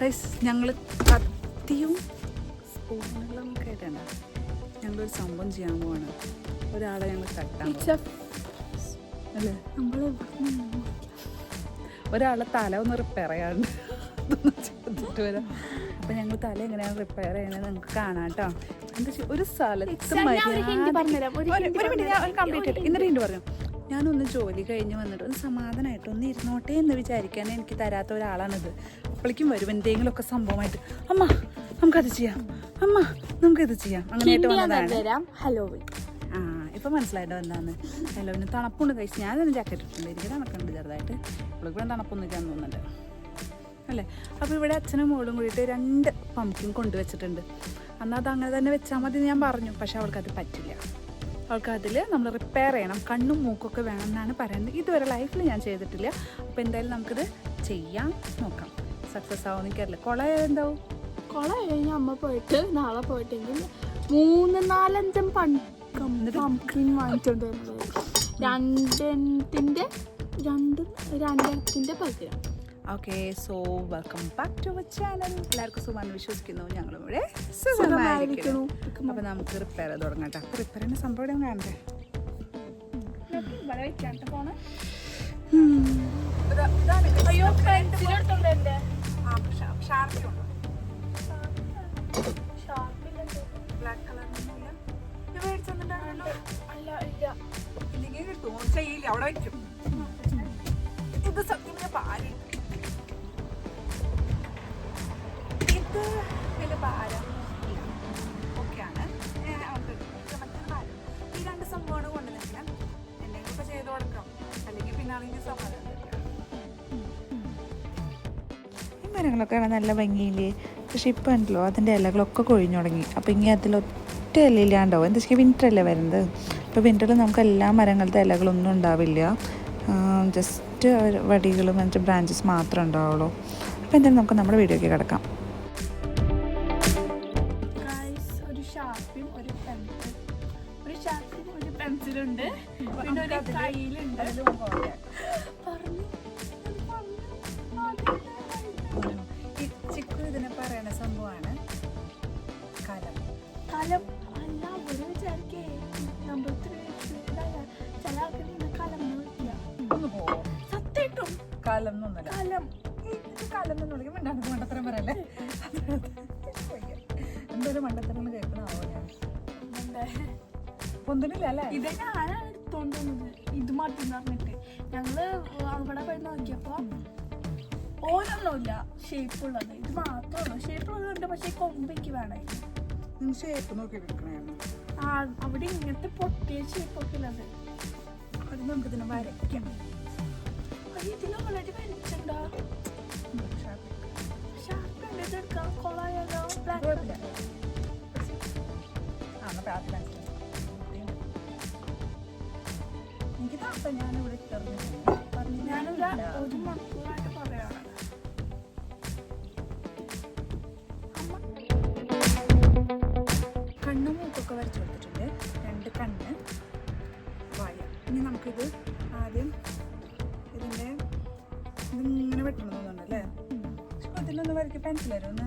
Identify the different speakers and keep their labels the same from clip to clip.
Speaker 1: Guys ഞങ്ങൾ കത്തിയും സ്പൂണുകളും കേട്ടാണ് ഞങ്ങളൊരു സംഭവം ചെയ്യാൻ പോവാണ്. ഒരാളെ ഞങ്ങൾ തട്ടാൻ അല്ലേ? നമ്മൾ ഒരാളെ തല ഒന്ന് റിപ്പയർ ചെയ്യാണ്ട് ചെയ്തിട്ട് വരാം. അപ്പം ഞങ്ങൾ തല എങ്ങനെയാണ് റിപ്പയർ ചെയ്യണത് നിങ്ങൾക്ക് കാണാം കേട്ടോ. എന്താ വെച്ചാൽ ഒരു സ്ഥലത്ത് മര്യാദ- ഒരു- മിനിറ്റ് ഞാൻ കംപ്ലീറ്റ് എന്നിട്ട് ഹിന്റ് പറഞ്ഞു ഞാനൊന്ന് ജോലി കഴിഞ്ഞ് വന്നിട്ട് ഒന്ന് സമാധാനമായിട്ട് ഒന്ന് ഇരുന്നോട്ടെ എന്ന് വിചാരിക്കാൻ എനിക്ക് തരാത്ത ഒരാളാണിത്. അപ്പോഴേക്കും വരും എന്തെങ്കിലുമൊക്കെ സംഭവമായിട്ട്. അമ്മ നമുക്കത് ചെയ്യാം. അമ്മ നമുക്കിത് ചെയ്യാം. അങ്ങനെയായിട്ട് വന്നതാണ്.
Speaker 2: ഹലോ
Speaker 1: ആ ഇപ്പം മനസ്സിലായിട്ട് എന്താന്ന് ഹലോ പിന്നെ തണുപ്പുണ്ട് കഴിച്ച് ഞാൻ തന്നെ ജാക്കറ്റ് ഇട്ടിട്ടുണ്ട്. എനിക്ക് തണുക്കുണ്ട് ചെറുതായിട്ട്. ഇവിടെ തണുപ്പൊന്നും ഇല്ലാന്ന് തോന്നുന്നുണ്ട്. അല്ലേ? അപ്പോൾ ഇവിടെ അച്ഛനും മോളും കൂടിയിട്ട് രണ്ട് പംകിൻ കൊണ്ടുവച്ചിട്ടുണ്ട്. എന്നാൽ അത് അങ്ങനെ തന്നെ വെച്ചാൽ മതി ഞാൻ പറഞ്ഞു. പക്ഷെ അവൾക്കത് പറ്റില്ല. അവൾക്ക് അതിൽ നമ്മൾ റിപ്പയർ ചെയ്യണം. കണ്ണും മൂക്കൊക്കെ വേണം എന്നാണ് പറയുന്നത്. ഇതുവരെ ലൈഫിൽ ഞാൻ ചെയ്തിട്ടില്ല. അപ്പോൾ എന്തായാലും നമുക്കിത് ചെയ്യാം. നോക്കാം. സക്സസ് ആവും എനിക്കറിയില്ല. കുള എന്താവും?
Speaker 2: കുള കഴിഞ്ഞ അമ്മ പോയിട്ട് നാളെ പോയിട്ടെങ്കിൽ മൂന്ന് നാലഞ്ചും പണ്ടും വാങ്ങിച്ചോണ്ട് വരുന്നത് രണ്ടും രണ്ട് രണ്ടെണ്ണത്തിന്റെ പകരം.
Speaker 1: Okay so welcome back to our channel എല്ലാവർക്കും സുഖമാണെന്ന് വിശ്വസിക്കുന്നു ഞങ്ങളും ഇവിടെ. സുഖമായിരിക്കുന്നു അപ്പോൾ നമുക്ക് റിപ്പയർ ചെയ്ത് തുടങ്ങാം കേട്ടോ അപ്പോൾ ചെയ്യുന്ന സംഭവം ഇവിടെ കാണണ്ടേ ഇത് സത്യം
Speaker 2: അല്ല
Speaker 1: വയ്ക്കും ഞാൻ ഭാരം ഇല്ല. ഒക്കെയാണ് ഭാരം മറ്റൊരു ഭാരം. ഈ രണ്ട് സംഭവമാണ് കൊണ്ടുവന്നിട്ടില്ല എന്തെങ്കിലും ഇപ്പൊ ചെയ്ത് കൊടുക്കാം അല്ലെങ്കിൽ പിന്നെ ആണെങ്കിൽ സമാധാനം
Speaker 3: നല്ല ഭംഗിയില്ലേ? പക്ഷെ ഇപ്പം ഉണ്ടല്ലോ അതിന്റെ ഇലകളൊക്കെ കൊഴിഞ്ഞു തുടങ്ങി. അപ്പോൾ ഇങ്ങനെ അതിൽ ഒറ്റ ഇലയില്ലാണ്ടാവും. എന്താ വെച്ചാൽ വിന്റർ അല്ലേ വരുന്നത്? അപ്പോൾ വിന്ററിൽ നമുക്ക് എല്ലാ മരങ്ങളുടെ ഇലകളൊന്നും ഉണ്ടാവില്ല. ജസ്റ്റ് വടികളും മറ്റു ബ്രാഞ്ചസ് മാത്രമേ ഉണ്ടാവുള്ളൂ. അപ്പോൾ എന്തായാലും നമുക്ക് നമ്മുടെ വീഡിയോയ്ക്ക് കിടക്കാം.
Speaker 1: ചിക്കു ഇതിനെ പറയണ സംഭവമാണ് കലം.
Speaker 2: കലം അല്ല ഒരു വിചാരിക്കേ. നമ്മൾ ചില ആൾക്കാർ കലം
Speaker 1: ഒന്ന് പോവോ
Speaker 2: സത്യമായിട്ടും.
Speaker 1: കലം എന്നൊന്നുമില്ല
Speaker 2: കലം.
Speaker 1: കലം എന്ന് വിളിക്കും മിണ്ടാണ്ട് മണ്ടത്തരം പറയല്ലേ? എന്തൊരു മണ്ടത്തരം കേൾക്കണോ ഞാൻ. പൊന്തിനില്ല അല്ലേ?
Speaker 2: ഇത് ഞാനാണ് എടുത്തോണ്ട് വന്നത് ഇത് മതി എന്ന് പറഞ്ഞിട്ട് ഞങ്ങൾ അവിടെ പോയി നോക്കിയപ്പോ ഓരോന്നുമില്ല ഷേപ്പ് ഉള്ളത്. ഇത് മാത്രമേ ഷേപ്പ് ഉള്ളതുണ്ട് പക്ഷെ കൊമ്പയ്ക്ക് വേണമായിരുന്നു
Speaker 1: ഷേപ്പ് നോക്കി
Speaker 2: ആ അവിടെ ഇങ്ങനത്തെ പൊട്ടിയ ഷേപ്പ് ഒക്കെ ഉള്ളത്.
Speaker 1: അത് നമുക്ക് ഇതിനെ വരയ്ക്കാം.
Speaker 2: ഇതിന് ഓൾറെഡി വരച്ചിട്ടുണ്ടോ? ഷാർപ്പ് ഉണ്ട് ഇത് എടുക്കാം കൊളായാലോ ബ്ലാക്ക്
Speaker 1: ഇവിടെ പറഞ്ഞു
Speaker 2: ഞാനൊരു ഒരു മണിക്കൂറായിട്ട് പറയാണ്
Speaker 1: കണ്ണും മൂക്കൊക്കെ വരച്ചു കൊടുത്തിട്ടുണ്ട്. രണ്ട് കണ്ണ് വായ. ഇനി നമുക്കിത് ആദ്യം ഇതിന്റെ ഇതിങ്ങനെ വെട്ടണം തോന്നുന്നുണ്ടല്ലേ? പക്ഷെ ഇതിലൊന്ന് വരയ്ക്ക് പെൻസിൽ ഒന്ന്?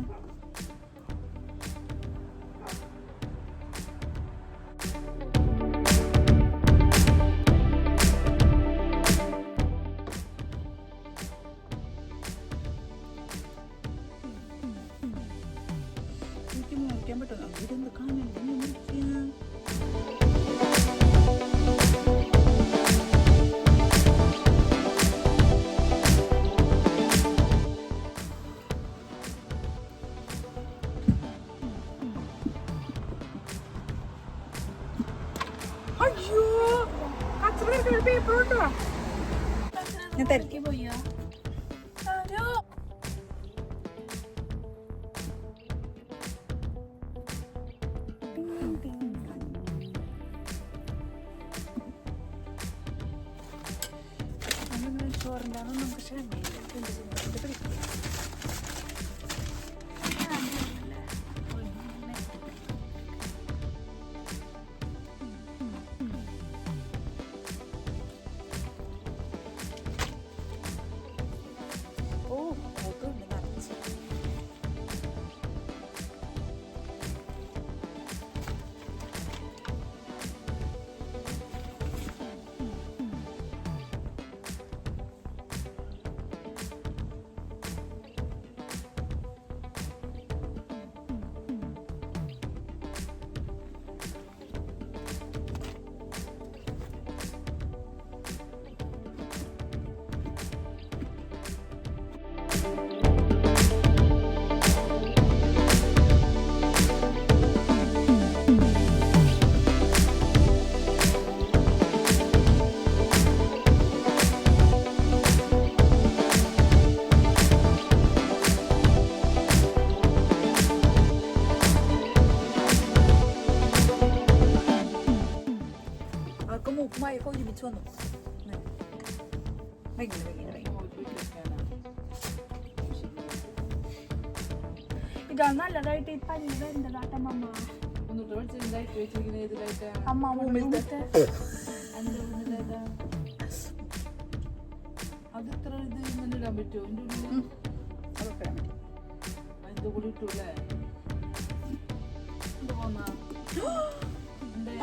Speaker 1: ഞാൻ തിരക്കി
Speaker 2: പോയാ
Speaker 1: ചോറുണ്ടാകും നമുക്ക് ക്ഷമയില്ല ഒരുമിച്ച് വന്നു ഭയങ്കര ഭയങ്കര
Speaker 2: ഇതാണ് നല്ലതായിട്ട് ഈ പല്ല്
Speaker 3: വെച്ചിരിക്കുന്നത് ഇതിലായിട്ടാണ്
Speaker 2: അമ്മ മുമ്പിലത്തെ
Speaker 3: അത് ഇത്ര ഇത് ഇങ്ങനെ ഇടാൻ പറ്റുമോ എന്റെ ഉള്ളിൽ
Speaker 1: അതൊക്കെ ഇടാൻ പറ്റും.
Speaker 3: അതിന്റെ കൂടെ ഇട്ടൂല്ലേ ഇത് പോന്നാ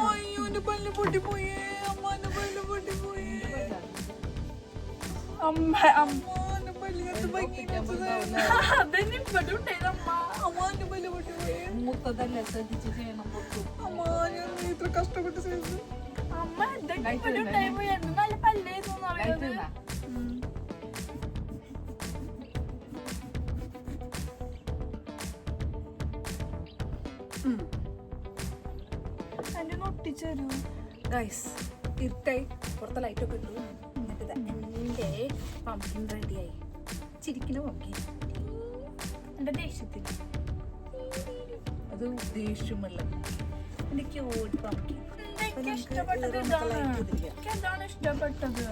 Speaker 1: അയ്യോ എന്റെ പല്ല് പൊട്ടിപ്പോയേ
Speaker 2: അമ്മ അമ്മ
Speaker 1: അമ്മാന്റെ പല്ല് കണ്ട് ഭംഗി
Speaker 2: അതന്നെ ഇവിടെ ഉണ്ടായിരുന്നു അമ്മ.
Speaker 1: അമ്മാന്റെ പല്ല് പൊട്ടിപ്പോയേ.
Speaker 3: മൂത്തതല്ലേ ശ്രദ്ധിച്ച് ചെയ്യണം
Speaker 1: അമ്മാ ഞാൻ ഇത്ര കഷ്ടപ്പെട്ട് ചെയ്തു.
Speaker 2: അമ്മ എന്തൊക്കെ ഇവിടെ ഉണ്ടായപ്പോ എന്ത് നല്ല പല്ലായിരുന്നു. എന്റെ ഒന്ന് ഒട്ടിച്ചു തരൂ
Speaker 1: ഗൈസ് ഇരുട്ടായി പുറത്തെ ലൈറ്റൊക്കെ ഇട്ടു. എന്നിട്ട് എന്റെ പമ്പിൻ റെഡിയായി ചിരിക്കുന്ന പമ്പിൻ
Speaker 2: എന്റെ ദേഷ്യത്തിൽ.
Speaker 1: അത് ദേഷ്യമല്ല. എന്റെ ക്യൂട്ട് പമ്പിൻ
Speaker 2: എനിക്ക് ഇഷ്ടപ്പെട്ടത് എനിക്ക് ഇഷ്ടപ്പെട്ടത്?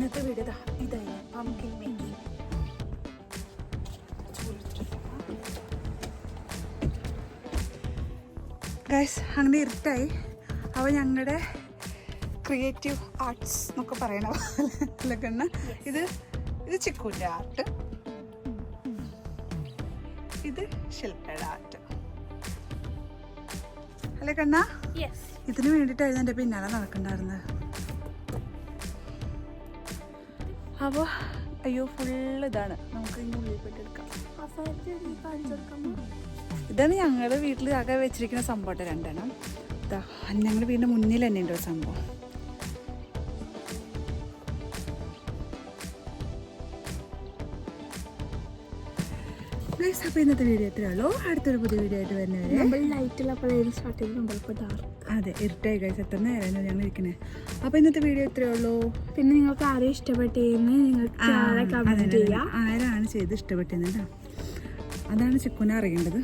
Speaker 1: ഇന്നത്തെ വീട് ഇതായി പമ്പിൻ മേക്കിംഗ് ഗൈസ് അങ്ങനെ ഇരുട്ടായി. അവ ഞങ്ങളുടെ ക്രിയേറ്റീവ് ആർട്സ് എന്നൊക്കെ പറയണ പോലെ കണ്ണ ഇത് ഇത് ചിക്കൂന്റെ ആർട്ട് ഇത് ശില്പയുടെ ആർട്ട് അല്ലേ കണ്ണ. ഇതിന് വേണ്ടിയിട്ടായിരുന്നു എന്റെ പിന്നാലെ നടക്കണ്ടായിരുന്നത്. അപ്പോൾ അയ്യോ ഫുള്ള് ഇതാണ്. നമുക്ക് ഉള്ളിൽ പോയിട്ട് എടുക്കാം. ഇതാണ് ഞങ്ങളുടെ വീട്ടിൽ ആകെ വെച്ചിരിക്കുന്ന സംഭവം രണ്ടെണ്ണം. ഞങ്ങളുടെ വീടിന്റെ മുന്നിൽ തന്നെ ഉണ്ട് സംഭവം. ഗൈസ് അപ്പോൾ ഇന്നത്തെ വീഡിയോ എത്രയേ ഉള്ളൂ. അടുത്തൊരു പുതിയ വീഡിയോ ആയിട്ട് വരുന്നവരെ.
Speaker 2: നമ്മൾ ലൈറ്റുള്ള അപ്പോഴായിരുന്നു സ്റ്റാർട്ട് ചെയ്ത് നമ്മളിപ്പോൾ ഡാർക്ക്
Speaker 1: അതെ ഇരുട്ടായി ഗൈസ് എത്ര നേരമായിരുന്നു ഞങ്ങൾ ഇരിക്കുന്നത് അപ്പോൾ ഇന്നത്തെ വീഡിയോ എത്രയേ ഉള്ളൂ.
Speaker 2: പിന്നെ നിങ്ങൾക്ക് ആരെയും ഇഷ്ടപ്പെട്ടേന്ന് നിങ്ങൾക്ക് കമന്റ്
Speaker 1: അതെ, അതെ.
Speaker 2: ചെയ്യാം.
Speaker 1: ആരാണ് ചെയ്ത് ഇഷ്ടപ്പെട്ടത് കേട്ടോ അതാണ് ചിക്കുനെ അറിയേണ്ടത്.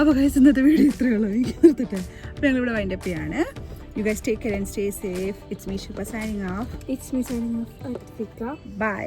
Speaker 1: അപ്പോൾ ഗൈസ് ഇന്നത്തെ വീഡിയോ ഇത്രയേ ഉള്ളൂ. എനിക്ക് നിർത്തിട്ട്. അപ്പോൾ ഞങ്ങളിവിടെ വൈൻഡപ്പ് ചെയ്യാണ്. You guys take care and stay safe it's me Shuppa signing off
Speaker 2: it's me signing off
Speaker 1: bye